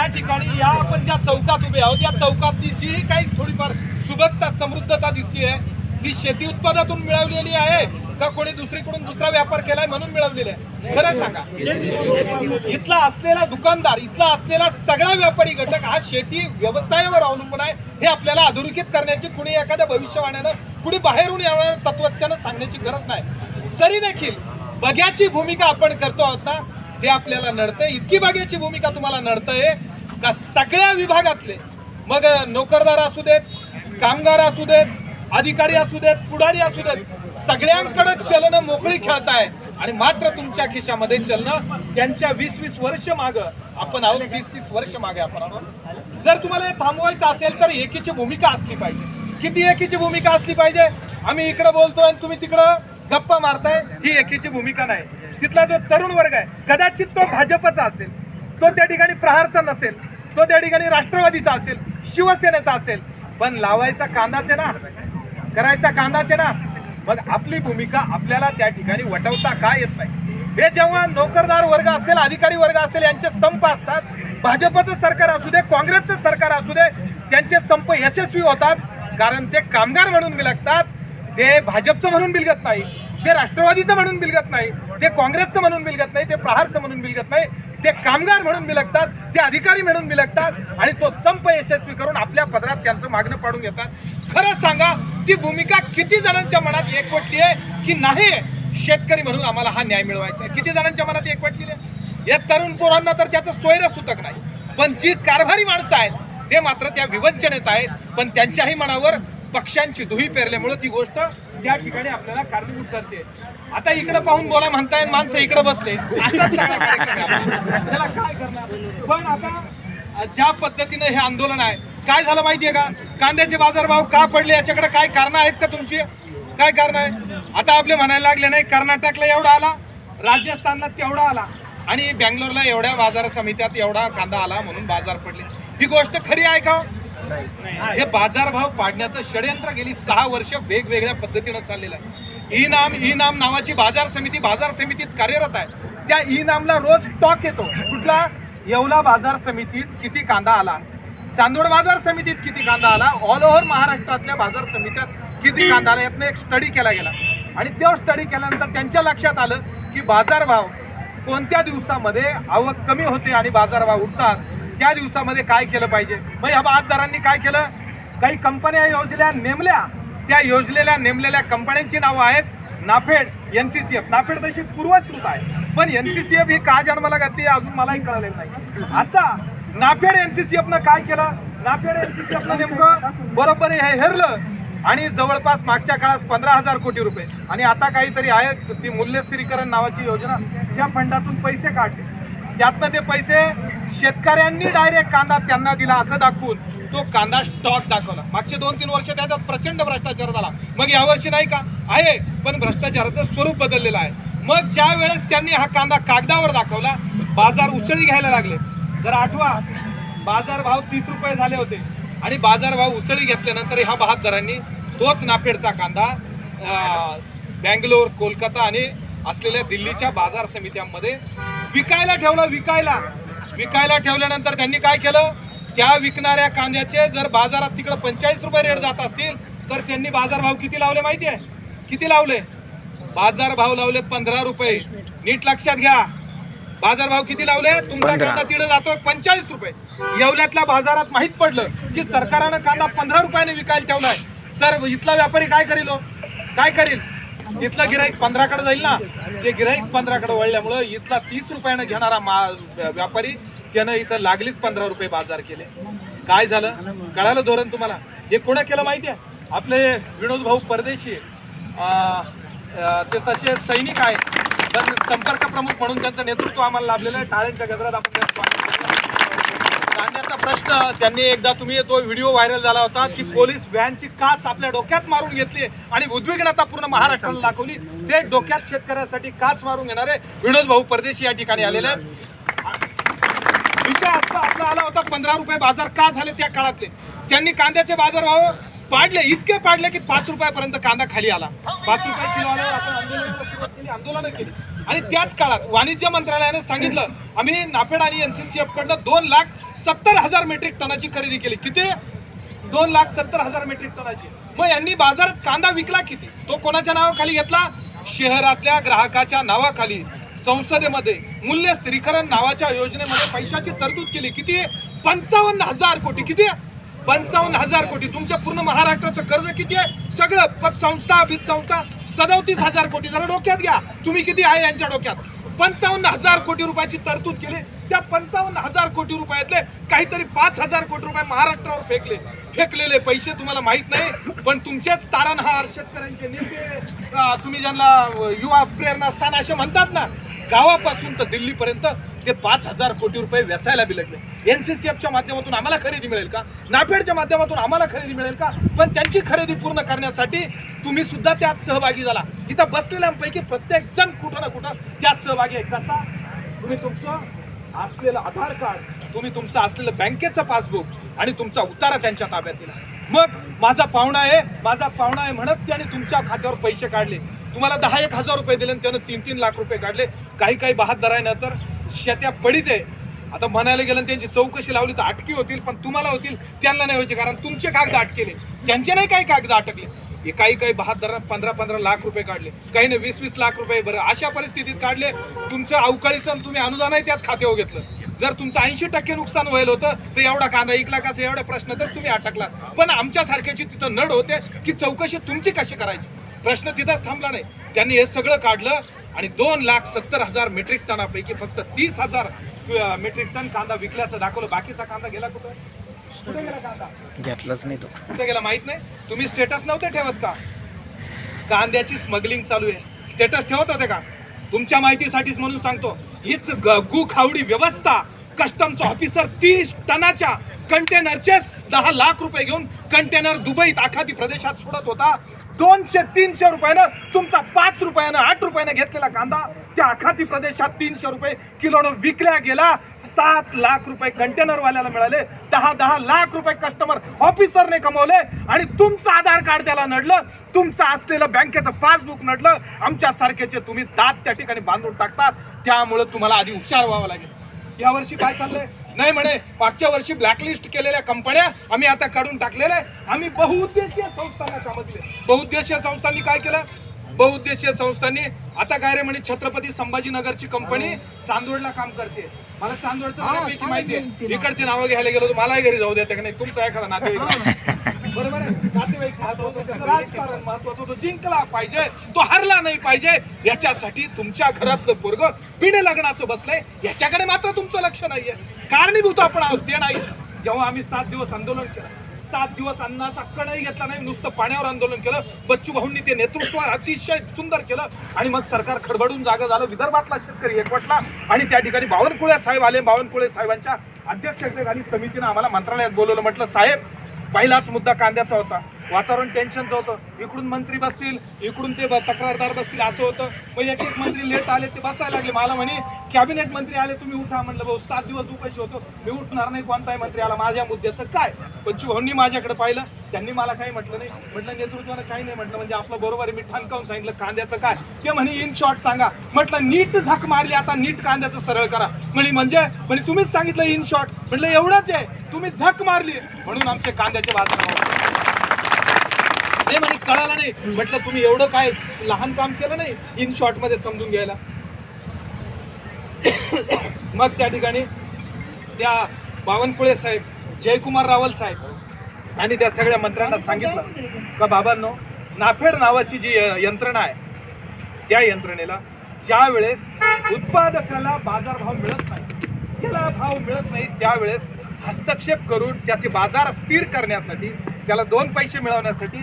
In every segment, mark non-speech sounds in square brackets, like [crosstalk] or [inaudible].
या ठिकाणी या आपण ज्या चौकात उभे आहोत या चौकातली जी काही थोडीफार सुबत्ता समृद्धता दिसतीये ती शेती उत्पादनातून मिळवलेली आहे का कोणी दुसरीकडून दुसरा व्यापार केलाय म्हणून मिळवलेला आहे? खरं सांगा. इथला असलेला दुकानदार इथला असलेला सगळा व्यापारी घटक हा शेती व्यवसायावर अवलंबून आहे हे आपल्याला अधोरेखित करण्याची कुणी एखाद्या भविष्यवाण्यानं कुणी बाहेरून येणाऱ्या तत्वज्ञानं सांगण्याची गरज नाही. तरी देखील बघ्याची भूमिका आपण करतो आहोत ना ते आपल्याला नडतंय. इतकी बघ्याची भूमिका तुम्हाला नडतंय का सगळ्या विभागातले. मग नोकरदार असू देत कामगार असू देत अधिकारी असू देत पुढारी असू देत सगळ्यांकडे चलनं मोकळी खेळत आहे आणि मात्र तुमच्या खिशामध्ये चलनं त्यांच्या वीस वीस वर्ष माग. आपण आहोत तीस तीस वर्ष मागे आपण आहोत. जर तुम्हाला हे थांबवायचं असेल तर एकीची भूमिका असली पाहिजे. किती एकीची भूमिका असली पाहिजे? आम्ही इकडे बोलतोय आणि तुम्ही तिकडं गप्पा मारताय. ही एकीची भूमिका नाही. तिथला जो तरुण वर्ग आहे कदाचित तो भाजपचा असेल तो त्या ठिकाणी प्रहारचा नसेल तो त्या ठिकाणी राष्ट्रवादीचा असेल शिवसेनेचा असेल. पण लावायचा कांदाच आहे ना करायचा कांदाच आहे ना मग आपली भूमिका आपल्याला त्या ठिकाणी वटवता का येत नाही? हे जेव्हा नोकरदार वर्ग असेल अधिकारी वर्ग असेल यांचे संप असतात. भाजपचं सरकार असू दे काँग्रेसचं सरकार असू दे त्यांचे संप यशस्वी होतात. कारण ते कामगार म्हणून बिलगतात ते भाजपचं म्हणून बिलगत नाही. ते राष्ट्रवादीचं म्हणून बिलगत नाही ते काँग्रेसचं म्हणून बिलगत नाही ते प्रहारचं म्हणून बिलगत नाही ते कामगार म्हणून बिलगतात ते अधिकारी म्हणून बिलगतात आणि तो संप यशस्वी करून आपल्या पदरात त्यांचं मागणं पाडून घेतात. खरं सांगा ती भूमिका किती जणांच्या मनात एकवटली आहे की नाही? शेतकरी म्हणून आम्हाला हा न्याय मिळवायचा आहे. किती जणांच्या मनात एकवटली आहे या तरुण पोरांना तर त्याचं सोयरं सुतक नाही. पण जी कारभारी माणसं आहेत ते मात्र त्या विवंचनेत आहेत. पण त्यांच्याही मनावर पक्षांची धुई पेरल्यामुळे ती गोष्ट त्या ठिकाणी आपल्याला कारणीभूत ठरते आता इकडे पाहून बोला म्हणताय माणसं इकडे बसले. असाच त्याला काय करणार? पण आता ज्या पद्धतीनं हे आंदोलन आहे काय झालं माहितीये का? कांद्याचे बाजारभाव का पडले? याच्याकडे काय कारण आहेत का तुमची? काय कारण आहे? आता आपले म्हणायला लागले नाही कर्नाटकला एवढा आला राजस्थानला तेवढा आला आणि बँगलोरला एवढ्या बाजार समित्यात एवढा कांदा आला म्हणून बाजार पडले. ही गोष्ट खरी आहे का? हे बाजारभाव पाडण्याचं षडयंत्र गेली सहा वर्ष वेगवेगळ्या पद्धतीनं चाललेलं आहे. ई नाम ई नाम नावाची बाजार समिती बाजार समितीत कार्यरत आहे. त्या ई नामला रोज स्टॉक येतो. कुठला? येवला बाजार समितीत किती कांदा आला? चांदोड बाजार समितीत किती कांदा आला? ऑल ओव्हर महाराष्ट्रातल्या बाजार समित्यात किती कांदा आला? यातनं एक स्टडी केला गेला. आणि तो स्टडी केल्यानंतर त्यांच्या लक्षात आलं की बाजारभाव कोणत्या दिवसामध्ये आवक कमी होते आणि बाजारभाव उठतात त्या दिवसामध्ये काय केलं पाहिजे? मग या बातदारांनी काय केलं? काही कंपन्या योजल्या नेमल्या. त्या योजलेल्या नेमलेल्या कंपन्यांची नावं आहेत. NAFED N C C F. NAFED तशी पूर्वस्कृत आहे. पण एन सी सी एफ ही का जन्माला घातली अजून मलाही कळालेलं नाही. आता नाफेड एन सी सी एफनं काय केलं? नाफेड एन सी सी एफनं नेमकं बरोबर हे हेरलं आणि जवळपास मागच्या काळात पंधरा हजार कोटी रुपये. आणि आता काहीतरी आहे ती मूल्य स्थिरीकरण नावाची योजना त्या फंडातून पैसे काढले. त्यातनं ते पैसे शेतकऱ्यांनी डायरेक्ट कांदा त्यांना दिला असं दाखवून तो कांदा स्टॉक दाखवला. मागचे दोन तीन वर्ष त्याच्यात प्रचंड भ्रष्टाचार झाला. मग यावर्षी नाही का? आहे पण भ्रष्टाचाराचं स्वरूप बदललेलं आहे. मग ज्या वेळेस त्यांनी हा कांदा कागदावर दाखवला बाजार उसळी घ्यायला लागले. जर आठवा बाजार भाव तीस रुपये झाले होते. आणि बाजारभाव उसळी घेतल्यानंतर ह्या बहादरांनी तोच नाफेडचा कांदा बँगलोर कोलकाता आणि असलेल्या दिल्लीच्या बाजार समित्यांमध्ये विकायला ठेवला विकायला. विकायला ठेवल्यानंतर त्यांनी काय केलं? त्या विकणाऱ्या कांद्याचे जर बाजारात तिकडे पंचेचाळीस रुपये रेट जात असतील तर त्यांनी बाजारभाव किती लावले माहिती आहे? किती लावले? बाजारभाव लावले पंधरा रुपये. नीट लक्षात घ्या. बाजारभाव किती लावले? तुमचा कांदा तिकडे जातोय पंचेचाळीस रुपये. येवल्यातल्या बाजारात माहीत पडलं की सरकारनं कांदा पंधरा रुपयाने विकायला ठेवलाय. तर इथला व्यापारी काय करील हो? काय करील? तिथलं गिराईक पंधराकडे जाईल ना? ते गिराईक पंधराकडे वळल्यामुळं इथला तीस रुपयानं घेणारा मा व्यापारी त्यानं इथं लागलीच पंधरा रुपये बाजार केले. काय झालं? कळालं धोरण तुम्हाला? हे कोणा केलं माहिती आहे? आपले विनोद भाऊ परदेशी ते तसे सैनिक आहेत. पण संपर्क प्रमुख म्हणून त्यांचं नेतृत्व आम्हाला लाभलेलं आहे. टाळ्यांच्या गजरात आपण कांद्याचा प्रश्न त्यांनी एकदा तुम्ही तो व्हिडिओ व्हायरल झाला होता की पोलीस व्हॅनची काच आपल्या डोक्यात मारून घेतली आणि उद्विग्नता पूर्ण महाराष्ट्राला दाखवली. ते डोक्यात शेतकऱ्यासाठी काच मारून घेणारे विनोद भाऊ परदेशी या ठिकाणी आलेले आहेत. विषय आता आपला आला होता पंधरा रुपये बाजार का झाले त्या काळातले? त्यांनी कांद्याचे बाजार भाव पाडले इतके पाडले की पाच रुपयापर्यंत कांदा खाली आला. पाच रुपये किलो आल्यावर आपण आंदोलन केली आंदोलनं केली. आणि त्याच काळात वाणिज्य मंत्रालयाने सांगितलं आम्ही नाफेड आणि एनसीसीएफ कडनं दोन लाख सत्तर हजार मेट्रिक टनाची खरेदी केली. किती? दोन लाख सत्तर हजार मेट्रिक टनाची. मग यांनी बाजारात कांदा विकला किती? तो कोणाच्या नावाखाली घेतला? शहरातल्या ग्राहकाच्या नावाखाली. संसदेमध्ये मूल्य स्थिरीकरण नावाच्या योजनेमध्ये पैशाची तरतूद केली. किती? पंचावन्न हजार कोटी. किती? पंचावन्न हजार कोटी. तुमच्या पूर्ण महाराष्ट्राचं कर्ज किती आहे? सगळं पतसंस्था संस्था सदोतीस हजार कोटी. जरा डोक्यात घ्या. तुम्ही किती आहे यांच्या डोक्यात? पंचावन्न हजार कोटी रुपयाची तरतूद केली. त्या पंचावन्न हजार कोटी रुपयातले काहीतरी पाच हजार कोटी रुपये महाराष्ट्रावर फेकले. फेकलेले पैसे तुम्हाला माहीत नाही पण तुमचेच तारणहार शेतकऱ्यांचे नेते तुम्ही ज्यांना युवा प्रेरणा स्थान असे म्हणतात ना गावापासून तर दिल्लीपर्यंत ते पाच हजार कोटी रुपये वेचायला बिलगले एफच्या माध्यमातून आम्हाला खरेदी मिळेल का? नाफेडच्या माध्यमातून आम्हाला खरेदी मिळेल का? पण त्यांची खरेदी पूर्ण करण्यासाठी तुम्ही सुद्धा त्यात सहभागी झाला. इथं बसलेल्यांपैकी प्रत्येक जण कुठं ना कुठं त्यात सहभागी आहे. कसा? तुम्ही तुमचं असलेलं आधार कार्ड तुम्ही तुमचं असलेलं बँकेचं पासबुक आणि तुमचा उतारा त्यांच्या ताब्यात दिला. मग माझा पाहुणा आहे माझा पाहुणा आहे म्हणत त्याने तुमच्या खात्यावर पैसे काढले. तुम्हाला दहा एक हजार रुपये दिले आणि त्यानं तीन तीन लाख रुपये काढले. काही काही बहादर आहे ना तर शेत्या पडित आहे. आता म्हणायला गेलं त्यांची चौकशी लावली तर अटकी होतील पण तुम्हाला होतील त्यांना नाही व्हायचे कारण तुमचे कागद अटकेले. त्यांचे नाही काही कागद अटकले. हे काही काही बहादर पंधरा पंधरा लाख रुपये काढले. काही नाही वीस वीस लाख रुपये बरं. अशा परिस्थितीत काढले तुमचं अवकाळी सण तुम्ही अनुदानही त्याच खात्यावर घेतलं. जर तुमचं ऐंशी टक्के नुकसान व्हायल होतं तर एवढा कांदा इकला कसा एवढा प्रश्न तर तुम्ही अटकला. पण आमच्या सारख्याची तिथं नड होते की चौकशी तुमची कशी करायची? प्रश्न तिथंच थांबला नाही. त्यांनी हे सगळं काढलं आणि दोन लाख सत्तर हजार मेट्रिक टनापैकी फक्त तीस हजार मेट्रिक टन कांदा विकल्याचं दाखवलं. बाकीचा कांदा गेला कुठं? कुठे गेला कांदा? घेतलाच नाही तो. कुठे गेला माहीत नाही? तुम्ही स्टेटस नव्हते ठेवत का? कांद्याची स्मगलिंग चालू आहे. स्टेटस ठेवत होते का? तुमच्या माहितीसाठीच म्हणून सांगतो. हीच ग- खावडी व्यवस्था. कस्टमचा ऑफिसर तीस टनाच्या कंटेनरचे दहा लाख रुपये घेऊन कंटेनर दुबईत आखाती प्रदेशात सोडत होता. दोनशे तीनशे रुपयानं तुमचा पाच रुपयानं आठ रुपयानं घेतलेला कांदा त्या आखाती प्रदेशात तीनशे रुपये किलोनं विकल्या गेला. सात लाख रुपये कंटेनरवाल्याला मिळाले. दहा दहा लाख रुपये कस्टमर ऑफिसरने कमवले. आणि तुमचं आधार कार्ड त्याला नडलं. तुमचं असलेलं बँकेचं पासबुक नडलं. आमच्या सारखेचे तुम्ही दात त्या ठिकाणी बांधून टाकतात. त्यामुळं तुम्हाला आधी हुशार व्हावं लागेल. यावर्षी काय चाललंय? नाही म्हणे मागच्या वर्षी ब्लॅकलिस्ट केलेल्या कंपन्या आम्ही आता काढून टाकलेल्या आहे. आम्ही बहुउद्देशीय संस्थांना कामतले बहुउद्देशीय संस्थांनी काय केलं? बहुउद्देशीय संस्थांनी आता काय रे म्हणे छत्रपती संभाजीनगरची कंपनी चांदोडला काम करते. मला चांदोडचं माहिती आहे. इकडचे नावं घ्यायला गेलो तर मलाही घरी जाऊ द्या नाही? तुमचा एखादा नातेवाईक. बरोबर महत्वाचं त्याचं राजकारण महत्वाचं तो जिंकला पाहिजे तो हरला नाही पाहिजे याच्यासाठी तुमच्या घरातलं पोरग पिणे लग्नाचं बसलंय. याच्याकडे मात्र तुमचं लक्ष नाहीये. कारणीभूत आपण आहोत ते नाही. जेव्हा आम्ही सात दिवस आंदोलन केलं सात दिवस अन्नाचा कणही घेतला नाही नुसतं पाण्यावर आंदोलन केलं. बच्चू भाऊंनी ते नेतृत्व अतिशय सुंदर केलं आणि मग सरकार खडबडून जागा झालं. विदर्भातला शेतकरी एकवटला आणि त्या ठिकाणी बावनकुळे साहेब आले. बावनकुळे साहेबांच्या अध्यक्षतेखाली समितीनं आम्हाला मंत्रालयात बोलवलं. म्हटलं साहेब पहिलाच मुद्दा कांद्याचा होता. वातावरण टेन्शनचं होतं. इकडून मंत्री बसतील इकडून ते ब- तक्रारदार बसतील असं होतं. मग एक एक मंत्री लेट आले ते बसायला लागले. मला म्हणे कॅबिनेट मंत्री आले तुम्ही उठा. म्हणलं भाऊ सात दिवस उपाशी होतो. मी उठणार नाही कोणताही मंत्री आला. माझ्या मुद्द्याचं काय? पण भाऊंनी माझ्याकडे पाहिलं. त्यांनी मला काही म्हटलं नाही. म्हटलं नेतृत्वानं काही नाही म्हटलं. म्हणजे आपलं बरोबर आहे. मी ठणकावून सांगितलं कांद्याचं काय? ते म्हणे इन शॉर्ट सांगा. म्हटलं नीट झक मारली. आता नीट कांद्याचं सरळ करा. म्हणे म्हणजे? म्हणे तुम्हीच सांगितलं इन शॉर्ट म्हटलं एवढंच आहे. तुम्ही झक मारली. म्हणून आमचे कांद्याचे बाजार ते म्हणे कळालं नाही. म्हटलं तुम्ही एवढं काय लहान काम केलं नाही इन शॉर्टमध्ये समजून घ्यायला? [coughs] मग त्या ठिकाणी त्या बावनकुळे साहेब जयकुमार रावल साहेब आणि त्या सगळ्या मंत्र्यांना सांगितलं का बाबांनो नाफेड नावाची जी यंत्रणा आहे त्या यंत्रणेला ज्या वेळेस उत्पादकाला बाजारभाव मिळत नाही त्याला भाव मिळत नाही त्यावेळेस हस्तक्षेप करून त्याचे बाजार स्थिर करण्यासाठी त्याला दोन पैसे मिळवण्यासाठी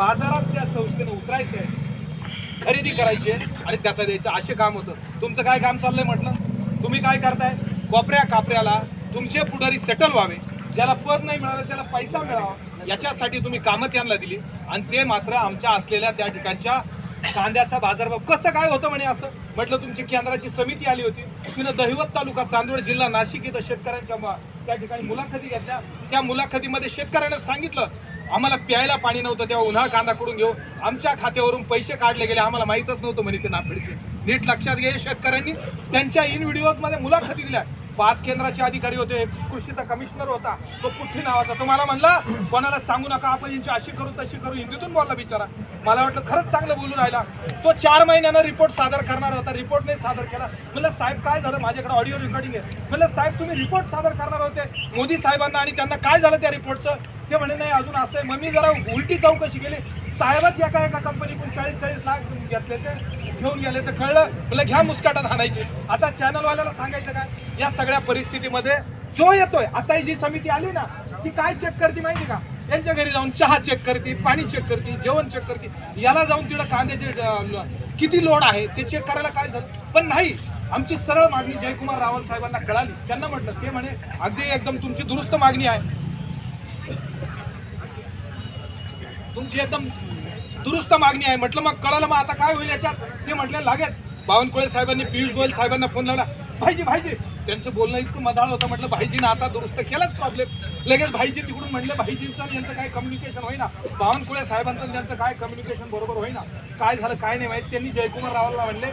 बाजारात त्या संस्थेनं उतरायचे आहे खरेदी करायची आहे आणि त्याचा द्यायचं असे काम होतं. तुमचं काय काम चाललंय म्हटलं? तुम्ही काय करताय? कोपऱ्या कापऱ्याला तुमचे पुढारी सेटल व्हावे. ज्याला पद नाही मिळालं त्याला पैसा मिळावा. याच्यासाठी तुम्ही कामं त्यांना दिली. आणि ते मात्र आमच्या असलेल्या त्या ठिकाणच्या कांद्याचा बाजारभाव. कसं काय होतं म्हणे असं? म्हटलं तुमची केंद्राची समिती आली होती. तिनं दहिवत तालुका चांदवड जिल्हा नाशिक इथं शेतकऱ्यांच्या त्या ठिकाणी मुलाखती घेतल्या. त्या मुलाखतीमध्ये शेतकऱ्यांना सांगितलं आम्हाला प्यायला पाणी नव्हतं तेव्हा उन्हाळ कांदा कडून घेऊ. आमच्या खात्यावरून पैसे काढले गेले आम्हाला माहीतच नव्हतं म्हणे ते नाफेडचे. नीट लक्षात घे शेतकऱ्यांनी. त्यांच्या इन व्हिडिओजमध्ये मुलाखती दिल्या. पाच केंद्राचे अधिकारी होते कृषीचा कमिशनर होता तो कुठे नावाचा. तो मला म्हणला कोणाला सांगू नका आपण यांची अशी करू तशी करू हिंदीतून बोलला बिचारा. मला वाटलं खरंच चांगलं बोलू राहिला. तो चार महिन्यानं रिपोर्ट सादर करणार होता रिपोर्ट नाही सादर केला. म्हणलं साहेब काय झालं? माझ्याकडे ऑडिओ रेकॉर्डिंग आहे. म्हणलं साहेब तुम्ही रिपोर्ट सादर करणार होते. मोदी साहेबांना आणि त्यांना काय झालं त्या रिपोर्टचं ते म्हणे नाही अजून असं आहे. मग मी जरा उलटी चौकशी केली. साहेबच एका एका कंपनीकडून चाळीस चाळीस लाख घेतले ते घेऊन गेल्याचं कळलं? म्हणलं घ्या मुस्काटात हाणायची. आता चॅनलवाल्याला सांगायचं काय या सगळ्या परिस्थितीमध्ये जो येतोय आता ही जी समिती आली ना ती काय चेक करते माहिती का? यांच्या घरी जाऊन चहा चेक करते पाणी चेक करते जेवण चेक करते. याला जाऊन तिथं कांद्याचे किती लोड आहे ते चेक करायला काय झालं? पण नाही. आमची सरळ मागणी जयकुमार रावल साहेबांना कळाली. त्यांना म्हटलं ते म्हणे अगदी एकदम तुमची दुरुस्त मागणी आहे. तुमची एकदम दुरुस्त मागणी आहे. म्हटलं मग कळलं मग आता काय होईल याच्यात? ते म्हटलं लागेल. बावनकुळे साहेबांनी पियुष गोयल साहेबांना फोन लावला. भाईजी भाईजी. त्यांचं बोलणं इतकं मधाळ होतं. म्हटलं भाईजीनं आता दुरुस्त केलाच प्रॉब्लेम लगेच भाईजी तिकडून म्हणले भाईजींचं यांचं काय कम्युनिकेशन होईना. बावनकुळे साहेबांचं त्यांचं काय कम्युनिकेशन बरोबर होईना. काय झालं काय नाही माहीत. त्यांनी जयकुमार रावाला म्हणले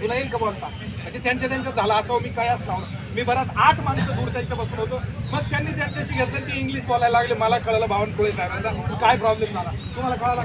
तुला येईल का बोलता? म्हणजे त्यांच्या त्यांच्यात झालं असं मी काय असणार? मी बराच आठ माणसं दूर त्यांच्यापासून होतो. मग त्यांनी त्यांच्याशी घेतलं ते इंग्लिश बोलायला लागले. मला कळलं बावनकुळे साहेबांचा काय प्रॉब्लेम झाला? तुम्हाला कळाला